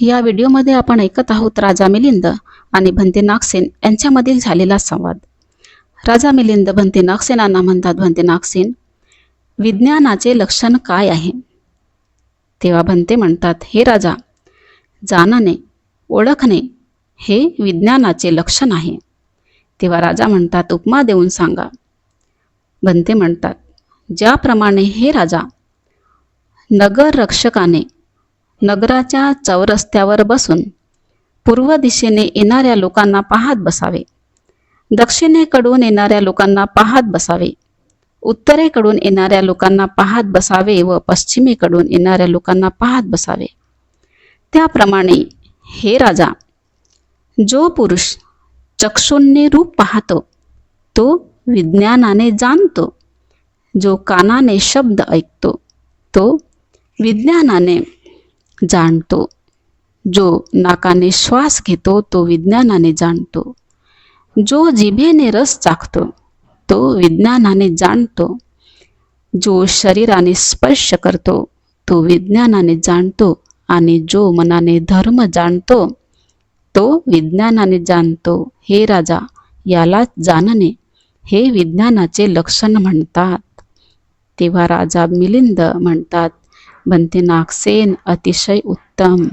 या व्हिडिओमध्ये आपण ऐकत आहोत राजा मिलिंद आणि भंते नागसेन यांच्यामधील झालेला संवाद. राजा मिलिंद भंते नागसेनांना म्हणतात भंते नागसेन विज्ञानाचे लक्षण काय आहे? तेव्हा भंते म्हणतात हे राजा जाणणे ओळखणे हे विज्ञानाचे लक्षण आहे. तेव्हा राजा म्हणतात उपमा देऊन सांगा. भंते म्हणतात ज्याप्रमाणे हे राजा नगर रक्षकाने नगराच्या चौरस्त्यावर बसून पूर्व दिशेने येणाऱ्या लोकांना पाहत बसावे. दक्षिणेकडून येणाऱ्या लोकांना पाहत बसावे. उत्तरेकडून येणाऱ्या लोकांना पाहत बसावे व पश्चिमेकडून येणाऱ्या लोकांना पाहत बसावे. त्याप्रमाणे हे राजा जो पुरुष चक्षुंनी रूप पाहतो तो विज्ञानाने जाणतो. जो कानाने शब्द ऐकतो तो विज्ञानाने जाणतो. जो नाकाने श्वास घेतो तो विज्ञानाने जाणतो. जो जिभेने रस चाखतो तो विज्ञानाने जाणतो. जो शरीराने स्पर्श करतो तो विज्ञानाने जाणतो. आणि जो मनाने धर्म जाणतो तो विज्ञानाने जाणतो. हे राजा याला जाणणे हे विज्ञानाचे लक्षण म्हणतात. तेव्हा राजा मिलिंद म्हणतात ಬಂತೆ ನಾಕ್ಸೇನ್ ಅತಿಶಯ ಉತ್ತಮ್